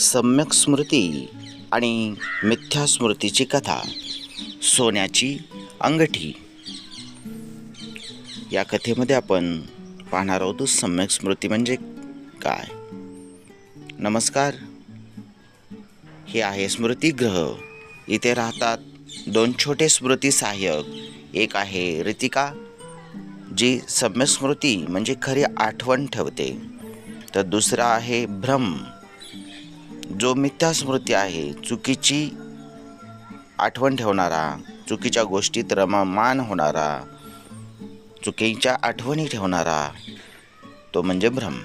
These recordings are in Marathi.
सम्यक स्मृती आणि मिथ्या स्मृतीची कथा सोन्याची अंगठी. या कथेमध्ये आपण पाहणार आहोत सम्यक स्मृती म्हणजे काय? नमस्कार. हे आहे स्मृतीग्रह. इथे राहतात दोन छोटे स्मृती सहाय्यक. एक आहे रितिका जी सम्यक स्मृती म्हणजे खरी आठवण ठेवते. तर दुसरा आहे भ्रम. जो मिथ्या स्मृती आहे चुकीची आठवण ठेवणारा चुकीच्या गोष्टीत रममान होणारा चुकीच्या आठवणी ठेवणारा तो म्हणजे भ्रम.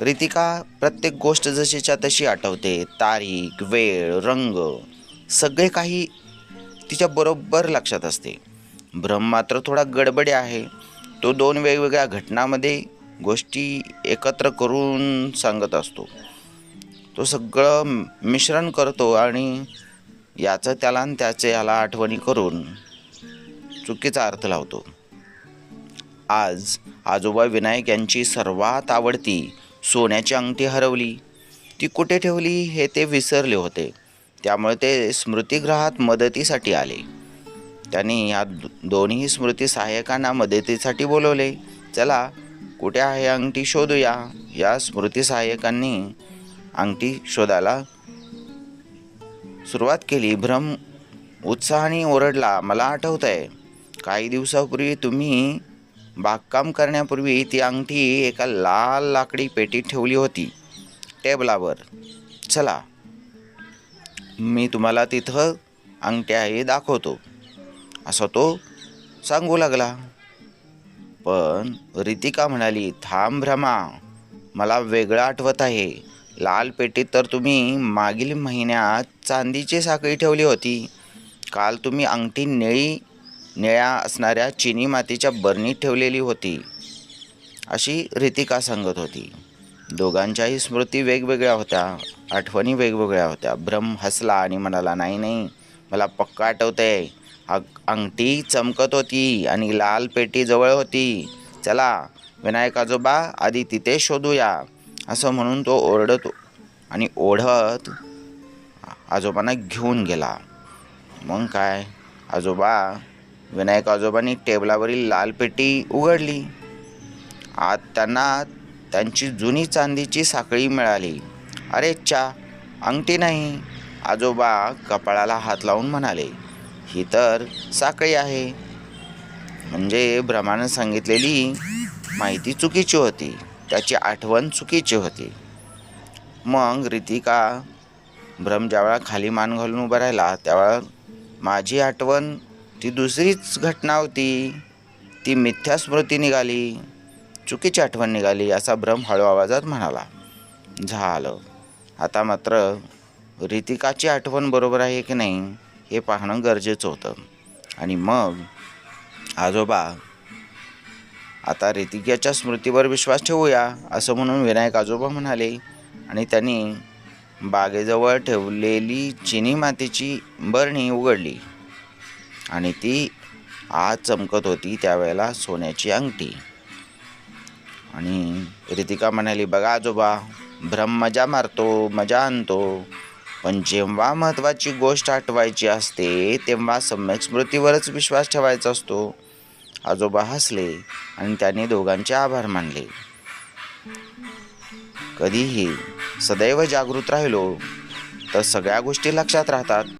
रितिका प्रत्येक गोष्ट जशीच्या तशी आठवते. तारीख वेळ रंग सगळे काही तिच्या बरोबर लक्षात असते. भ्रम मात्र थोडा गडबडी आहे. तो दोन वेगवेगळ्या घटनामध्ये गोष्टी एकत्र करून सांगत असतो. तो सगळं मिश्रण करतो आणि याचं त्याला आणि त्याचे याला आठवणी करून चुकीचा अर्थ लावतो. आज आजोबा विनायक यांची सर्वात आवडती सोन्याची अंगठी हरवली. ती कुठे ठेवली हे ते विसरले होते. त्यामुळे ते स्मृतिग्रहात मदतीसाठी आले. त्यांनी या दो- दोन्ही स्मृती सहाय्यकांना मदतीसाठी बोलवले. चला कुठे आहे अंगठी शोधूया? या स्मृती सहाय्यकांनी अंगठी शोधायला सुरुवात केली. भ्रम उत्साहाने ओरडला. मला आठवत आहे काही दिवसापूर्वी तुम्ही बागकाम करण्यापूर्वी ती अंगठी एका लाल लाकडी पेटीत ठेवली होती टेबलावर. चला मी तुम्हाला तिथं अंगठ्याही दाखवतो. असं तो सांगू लागला. पण रितिका म्हणाली थांब भ्रमा मला वेगळं आठवत आहे. लाल पेटीत तर तुम्ही मागील महिन्यात चांदीची साखळी ठेवली होती. काल तुम्ही अंगठी निळी निळ्या असणाऱ्या चिनी मातीच्या बरणीत ठेवलेली होती. अशी रितिका सांगत होती. दोघांच्याही स्मृती वेगवेगळ्या होत्या आठवणी वेगवेगळ्या होत्या. भ्रम हसला आणि म्हणाला नाही नाही मला पक्का आठवतं आहे अंगठी चमकत होती आणि लाल पेटी जवळ होती. चला विनायक आजोबा आधी तिथे शोधूया. असं म्हणून तो ओरडत आणि ओढत आजोबांना घेऊन गेला. मग काय? आजोबा विनायक आजोबांनी टेबलावरील लाल पेटी उघडली. आत त्यांना त्यांची जुनी चांदीची साखळी मिळाली. अरे चा अंगठी नाही. आजोबा कपाळाला हात लावून म्हणाले ही तर साखळी आहे. म्हणजे भ्रमानं सांगितलेली माहिती चुकीची होती. त्याची आठवण चुकीची होती. मग रितिका भ्रम ज्यावेळा खाली मान घालून उभा राहिला त्यावेळा माझी आठवण ती दुसरीच घटना होती. ती मिथ्या स्मृती निघाली चुकीची आठवण निघाली असा भ्रम हळू आवाजात म्हणाला. झालं. आता मात्र रितिकाची आठवण बरोबर आहे की नाही? हे पाहणं गरजेचं होतं. आणि मग आजोबा आता रितिकाच्या स्मृतीवर विश्वास ठेवूया असं म्हणून विनायक आजोबा म्हणाले. आणि त्यांनी बागेजवळ ठेवलेली चिनी मातीची बरणी उघडली. आणि ती आज चमकत होती त्यावेळेला सोन्याची अंगठी. आणि रितिका म्हणाली बघा आजोबा भ्रम मजा मारतो मजा आणतो. पण जेव्हा महत्त्वाची गोष्ट आठवायची असते तेव्हा सम्यक स्मृतीवरच विश्वास ठेवायचा असतो. आजोबा हसले आणि त्यांनी दोघांचे आभार मानले. कधीही सदैव जागृत राहिलो तर सगळ्या गोष्टी लक्षात राहतात.